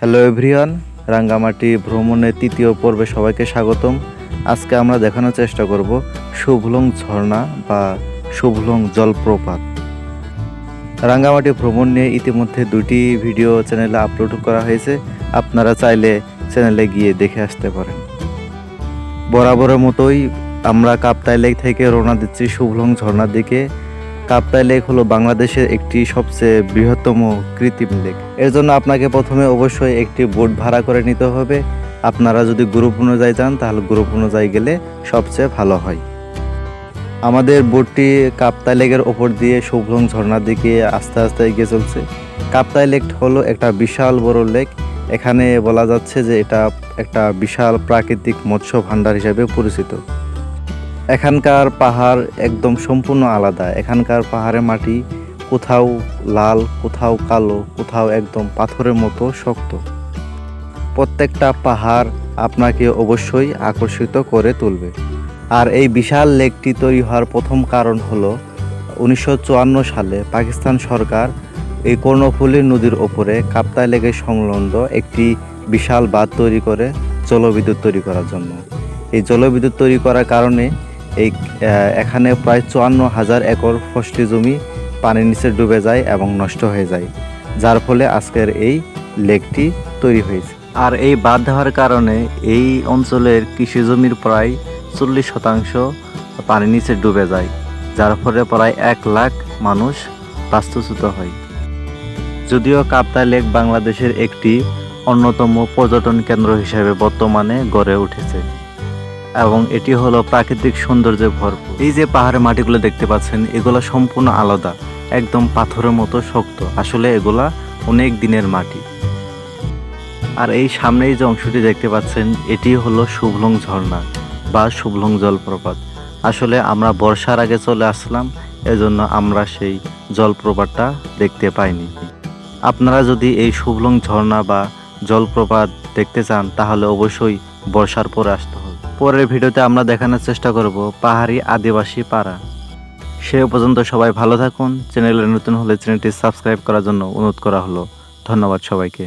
Hello everyone Rangamati ভ্রমণের তৃতীয় পর্বে সবাইকে স্বাগতম। আজকে আমরা দেখানোর চেষ্টা করব শুভলং ঝর্ণা বা শুভলং জলপ্রপাত। রাঙ্গামাটি ভ্রমণ নিয়ে ইতিমধ্যে দুটি ভিডিও চ্যানেলে আপলোড করা হয়েছে। আপনারা চাইলে চ্যানেলে গিয়ে দেখে আসতে পারেন। বরাবরের মতোই আমরা কাপ্তাই লেক থেকে রওনা দিচ্ছি শুভলং ঝর্ণার দিকে। কাপ্তাই লেক হলো বাংলাদেশের একটি সবচেয়ে বৃহত্তম কৃত্রিম লেক। এর জন্য আপনাকে প্রথমে অবশ্যই একটি বোট ভাড়া করে নিতে হবে। আপনারা যদি গ্রুপ অনুযায়ী যান, তাহলে গ্রুপ অনুযায়ী গেলে সবচেয়ে ভালো হয়। আমাদের বোটটি কাপ্তাই লেকের ওপর দিয়ে শুভলং ঝর্ণার দিকে আস্তে আস্তে এগিয়ে চলছে। কাপ্তাই লেক হলো একটা বিশাল বড় লেক। এখানে বলা যাচ্ছে যে এটা একটা বিশাল প্রাকৃতিক মৎস্য ভাণ্ডার হিসেবে পরিচিত। এখানকার পাহাড় একদম সম্পূর্ণ আলাদা। এখানকার পাহাড়ের মাটি কোথাও লাল, কোথাও কালো, কোথাও একদম পাথরের মতো শক্ত। প্রত্যেকটা পাহাড় আপনাকে অবশ্যই আকর্ষিত করে তুলবে। আর এই বিশাল লেকটি তৈরি হওয়ার প্রথম কারণ হলো, উনিশশো সালে পাকিস্তান সরকার এই কর্ণফুলী নদীর ওপরে কাপ্তাই লেকের সংলগ্ন একটি বিশাল বাঁধ তৈরি করে জলবিদ্যুৎ তৈরি করার জন্য। এই জলবিদ্যুৎ তৈরি করার কারণে এই এখানে প্রায় চুয়ান্ন হাজার একর ফসলি জমি পানির নিচে ডুবে যায় এবং নষ্ট হয়ে যায়, যার ফলে আজকের এই লেকটি তৈরি হয়েছে। আর এই বাদ দেওয়ার কারণে এই অঞ্চলের কৃষি জমির প্রায় চল্লিশ শতাংশ পানির নিচে ডুবে যায়, যার ফলে প্রায় এক লাখ মানুষ বাস্তুচ্যুত হয়। যদিও কাপ্তা লেক বাংলাদেশের একটি অন্যতম পর্যটন কেন্দ্র হিসেবে বর্তমানে গড়ে উঠেছে। এবং এটি হলো প্রাকৃতিক সৌন্দর্যে ভরপুর। এই যে পাহাড়ের মাটিগুলো দেখতে পাচ্ছেন, এগুলো সম্পূর্ণ আলাদা, একদম পাথরের মতো শক্ত। আসলে এগুলা অনেক দিনের মাটি। আর এই সামনেই যে অংশটি দেখতে পাচ্ছেন, এটি হলো শুভলং ঝর্ণা বা শুভলং জলপ্রপাত। আসলে আমরা বর্ষার আগে চলে আসলাম, এজন্য আমরা সেই জলপ্রপাতটা দেখতে পাইনি। আপনারা যদি এই শুভলং ঝর্ণা বা জলপ্রপাত দেখতে চান, তাহলে অবশ্যই বর্ষার পরে আসতে পরের ভিডিওতে আমরা দেখানোর চেষ্টা করব পাহাড়ি আদিবাসী পাড়া। সে পর্যন্ত সবাই ভালো থাকুন। চ্যানেলে নতুন হলে চ্যানেলটি সাবস্ক্রাইব করার জন্য অনুরোধ করা হলো। ধন্যবাদ সবাইকে।